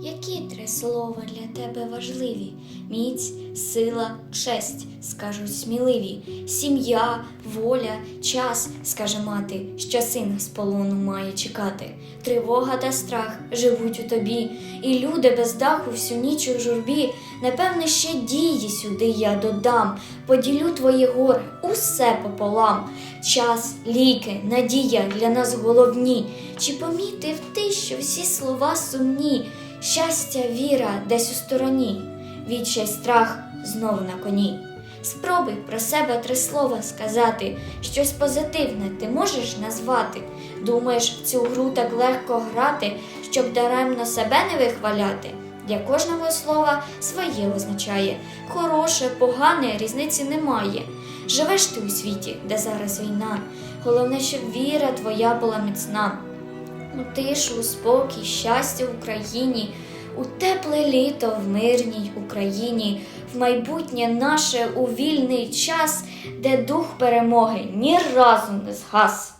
Які три слова для тебе важливі? Міць, сила, честь, скажуть сміливі, сім'я, воля, час, скаже мати, що сина з полону має чекати. Тривога та страх живуть у тобі, і люди без даху всю ніч у журбі. Напевне, ще дії сюди я додам, поділю твоє горе усе пополам. Час, ліки, надія для нас головні. Чи помітив ти, що всі слова сумні? Щастя, віра десь у стороні, відчай страх знов на коні. Спробуй про себе три слова сказати, щось позитивне ти можеш назвати. Думаєш, в цю гру так легко грати, щоб даремно себе не вихваляти. Для кожного слова своє означає хороше, погане різниці немає. Живеш ти у світі, де зараз війна. Головне, щоб віра твоя була міцна. У тишу, спокій, щастя в Україні, у тепле літо в мирній Україні, в майбутнє наше у вільний час, де дух перемоги ні разу не згас.